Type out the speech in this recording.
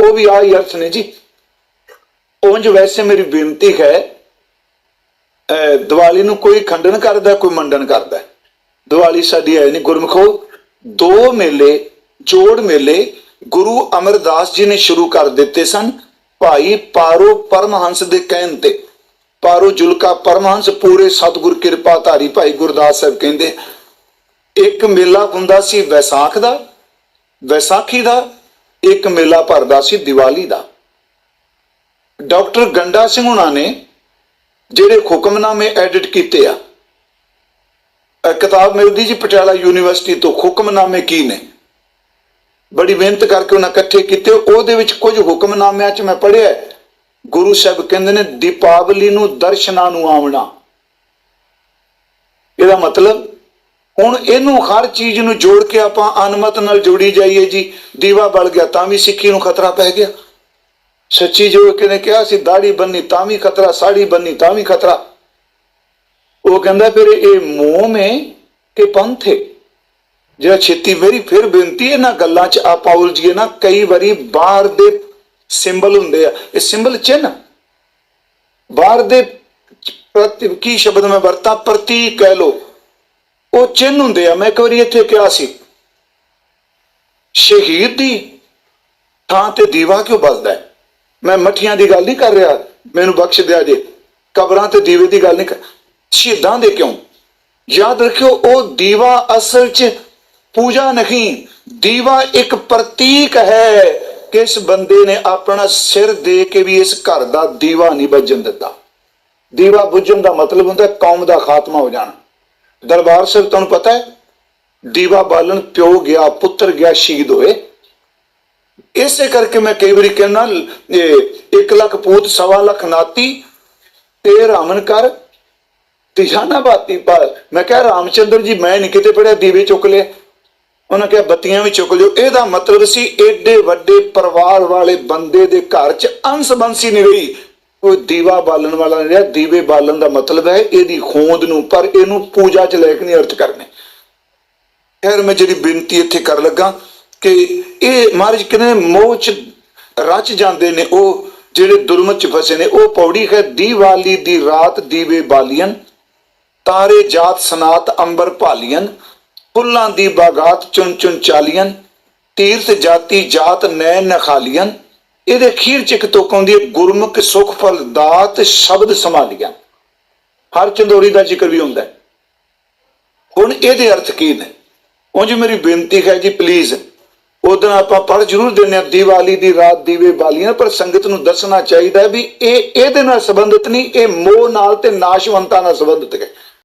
ਉਹ ਵੀ ਆ ਅਰਥ ਨੇ ਜੀ। ਉਂਝ ਵੈਸੇ ਮੇਰੀ ਬੇਨਤੀ ਹੈ, ਅਹ, ਦੀਵਾਲੀ ਨੂੰ ਕੋਈ ਖੰਡਨ ਕਰਦਾ, ਕੋਈ ਮੰਡਨ ਕਰਦਾ। ਦੀਵਾਲੀ ਸਾਡੀ ਹੈ ਨਹੀਂ ਗੁਰਮਖੋ ਦੋ ਮੇਲੇ, ਜੋੜ ਮੇਲੇ ਗੁਰੂ ਅਮਰਦਾਸ ਜੀ ਨੇ ਸ਼ੁਰੂ ਕਰ ਦਿੱਤੇ ਸਨ। ਭਾਈ ਪਾਰੋ ਪਰਮਹੰਸ ਦੇ ਕਹਿਣ ਤੇ। ਪਾਰੋ ਜੁਲਕਾ ਪਰਮਹੰਸ, ਪੂਰੇ ਸਤਿਗੁਰ ਕਿਰਪਾ ਧਾਰੀ ਭਾਈ ਗੁਰਦਾਸ ਸਾਹਿਬ ਕਹਿੰਦੇ, ਇੱਕ ਮੇਲਾ ਹੁੰਦਾ ਸੀ ਵੈਸਾਖ ਦਾ, ਵੈਸਾਖੀ ਦਾ ਇੱਕ ਮੇਲਾ ਭਰਦਾ ਸੀ ਦੀਵਾਲੀ ਦਾ। ਡਾਕਟਰ ਗੰਡਾ ਸਿੰਘ ਹੁਣਾਂ ਨੇ ਜਿਹੜੇ ਹੁਕਮਨਾਮੇ ਐਡਿਟ ਕੀਤੇ ਆ ਕਿਤਾਬ ਮਿਲਦੀ ਜੀ ਪਟਿਆਲਾ ਯੂਨੀਵਰਸਿਟੀ ਤੋਂ ਹੁਕਮਨਾਮੇ ਕੀ ਨੇ? ਬੜੀ ਮਿਹਨਤ ਕਰਕੇ ਉਹਨਾਂ ਇਕੱਠੇ ਕੀਤੇ, ਉਹਦੇ ਵਿੱਚ ਕੁਝ ਹੁਕਮਨਾਮਿਆਂ 'ਚ ਮੈਂ ਪੜ੍ਹਿਆ ਗੁਰੂ ਸਾਹਿਬ ਕਹਿੰਦੇ ਨੇ, ਦੀਪਾਵਲੀ ਨੂੰ ਦਰਸ਼ਨਾਂ ਨੂੰ ਆਉਣਾ ਇਹਦਾ ਮਤਲਬ ਹੁਣ ਇਹਨੂੰ ਹਰ ਚੀਜ਼ ਨੂੰ ਜੋੜ ਕੇ ਆਪਾਂ ਅਨਮਤ ਨਾਲ ਜੋੜੀ ਜਾਈਏ ਜੀ, ਦੀਵਾ ਬਲ ਗਿਆ ਤਾਂ ਵੀ ਸਿੱਖੀ ਨੂੰ ਖਤਰਾ ਪੈ ਗਿਆ। ਸੱਚੀ ਜੋ ਕਿਨੇ ਕਿਹਾ ਸੀ, ਦਾੜੀ ਬੰਨੀ ਤਾਂ ਵੀ ਖਤਰਾ, ਸਾੜੀ ਬੰਨੀ ਤਾਂ ਵੀ ਖਤਰਾ। ਉਹ ਕਹਿੰਦਾ ਫਿਰ ਇਹ ਮੋਹ ਹੈ ਕਿ ਪੰਥ ਹੈ? ਜਿਹੜਾ ਛੇਤੀ ਮੇਰੀ ਫਿਰ ਬੇਨਤੀ ਹੈ ਨਾ ਗੱਲਾਂ 'ਚ ਆਪਾਂ ਉਲਝੀਏ ਨਾ, ਕਈ ਵਾਰੀ ਬਾਹਰ ਦੇ ਸਿੰਬਲ ਹੁੰਦੇ ਆ। ਇਹ ਸਿੰਬਲ ਚਿੰਨ ਬਾਹਰ ਦੇ ਪ੍ਰਤੀ ਕੀ ਸ਼ਬਦ ਮੈਂ ਵਰਤਾਂ? ਪ੍ਰਤੀਕ ਕਹਿ ਲੋ ਉਹ ਚਿੰਨ ਹੁੰਦੇ ਆ। ਮੈਂ ਇੱਕ ਵਾਰੀ ਇੱਥੇ ਕਿਹਾ ਸੀ, ਸ਼ਹੀਦ ਦੀ ਥਾਂ ਤੇ ਦੀਵਾ ਕਿਉਂ ਬਲਦਾ ਹੈ? ਮੈਂ ਮੱਠੀਆਂ ਦੀ ਗੱਲ ਨਹੀਂ ਕਰ ਰਿਹਾ, ਮੈਨੂੰ ਬਖਸ਼ ਦਿਆ ਜੇ। ਕਬਰਾਂ ਤੇ ਦੀਵੇ ਦੀ ਗੱਲ ਨਹੀਂ ਕਰ ਸ਼ਹੀਦਾਂ ਦੇ ਕਿਉਂ? ਯਾਦ ਰੱਖਿਓ, ਉਹ ਦੀਵਾ ਅਸਲ 'ਚ ਪੂਜਾ ਨਹੀਂ, ਦੀਵਾ ਇੱਕ ਪ੍ਰਤੀਕ ਹੈ ਕਿਸ ਬੰਦੇ ਨੇ ਆਪਣਾ ਸਿਰ ਦੇ ਕੇ ਵੀ ਇਸ ਘਰ ਦਾ ਦੀਵਾ ਨਹੀਂ ਬੁੱਝਣ ਦਿੱਤਾ। ਦੀਵਾ ਬੁੱਝਣ ਦਾ ਮਤਲਬ ਹੁੰਦਾ ਕੌਮ ਦਾ ਖਾਤਮਾ ਹੋ ਜਾਣਾ। ਦਰਬਾਰ ਸਾਹਿਬ, ਤੁਹਾਨੂੰ ਪਤਾ ਹੈ, ਦੀਵਾ ਬਾਲਣ ਪਿਓ ਗਿਆ, ਪੁੱਤਰ ਗਿਆ, ਸ਼ਹੀਦ ਹੋਏ। ਇਸੇ ਕਰਕੇ ਮੈਂ ਕਈ ਵਾਰੀ ਕਹਿੰਦਾ 1 ਲੱਖ ਪੂਤ, ਸਵਾ ਲੱਖ ਨਾਤੀ, ਤੇ ਰਾਮਨ ਕਰ ਦਿਸ਼ਾਨਾ ਬਾਤੀ ਪਰ ਮੈਂ ਕਿਹਾ, ਰਾਮਚੰਦਰ ਜੀ, ਮੈਂ ਨਹੀਂ ਕਿਤੇ ਪੜਿਆ, ਦੀਵੇ ਚੁੱਕ ਲਿਆ ਉਹਨਾਂ ਕਿਹਾ, ਬੱਤੀਆਂ ਵੀ ਚੁੱਕ ਲਿਓ। ਇਹਦਾ ਮਤਲਬ ਸੀ, ਏਡੇ ਵੱਡੇ ਪਰਿਵਾਰ ਵਾਲੇ ਬੰਦੇ ਦੇ ਘਰ 'ਚ ਅੰਸ ਬੰਸੀ ਨਹੀਂ ਰਹੀ। ਕੋਈ ਦੀਵਾ ਬਾਲਣ ਵਾਲਾ ਨਹੀਂ ਰਿਹਾ, ਦੀਵੇ ਬਾਲਣ ਦਾ ਮਤਲਬ ਹੈ ਇਹਦੀ ਖੋਂਦ ਨੂੰ, ਪਰ ਇਹਨੂੰ ਪੂਜਾ 'ਚ ਲੈ ਕੇ ਨਹੀਂ ਅਰਥ ਕਰਨੇ। ਖੈਰ, ਮੈਂ ਜਿਹੜੀ ਬੇਨਤੀ ਇੱਥੇ ਕਰ ਲੱਗਾ ਕਿ ਇਹ ਮਹਾਰਾਜ ਕਹਿੰਦੇ ਨੇ ਮੋਹ 'ਚ ਰਚ ਜਾਂਦੇ ਨੇ, ਉਹ ਜਿਹੜੇ ਦੁਰਮਤ 'ਚ ਫਸੇ ਨੇ, ਉਹ ਪੌੜੀ ਹੈ ਦੀਵਾਲੀ ਦੀ ਰਾਤ ਦੀਵੇ ਬਾਲੀਆਂ, ਤਾਰੇ ਜਾਤ ਸਨਾਤ ਅੰਬਰ ਭਾਲੀਆਂ, ਫੁੱਲਾਂ ਦੀ ਬਾਗਾਤ ਚੁਣ ਚੁਣ ਚਾਲੀਆਂ, ਤੀਰਥ ਜਾਤੀ ਜਾਤ ਨੈ ਨਖਾਲੀਆਂ ਇਹਦੇ ਅਖੀਰ ਚ ਇੱਕ ਤੁਕ ਆਉਂਦੀ ਹੈ, ਗੁਰਮੁਖ, ਸੁਖ, ਫਲ, ਦਾਤ, ਸ਼ਬਦ ਸੰਭਾਲੀਆਂ ਹਰ ਚੰਦੋਰੀ ਦਾ ਜ਼ਿਕਰ ਵੀ ਹੁੰਦਾ ਹੈ। ਹੁਣ ਇਹਦੇ ਅਰਥ ਕੀ ਨੇ? ਉਂਝ ਮੇਰੀ ਬੇਨਤੀ ਹੈ ਜੀ ਪਲੀਜ਼ ਉਦੋਂ ਆਪਾਂ ਪੜ ਜ਼ਰੂਰ ਦਿੰਦੇ ਹਾਂ, ਦੀਵਾਲੀ ਦੀ ਰਾਤ ਦੀਵੇ ਬਾਲੀਆਂ, ਪਰ ਸੰਗਤ ਨੂੰ ਦੱਸਣਾ ਚਾਹੀਦਾ ਵੀ ਇਹ ਇਹਦੇ ਨਾਲ ਸੰਬੰਧਿਤ ਨਹੀਂ, ਇਹ ਮੋਹ ਨਾਲ ਤੇ ਨਾਸ਼ਵੰਤਾ ਨਾਲ ਸੰਬੰਧਿਤ ਹੈ।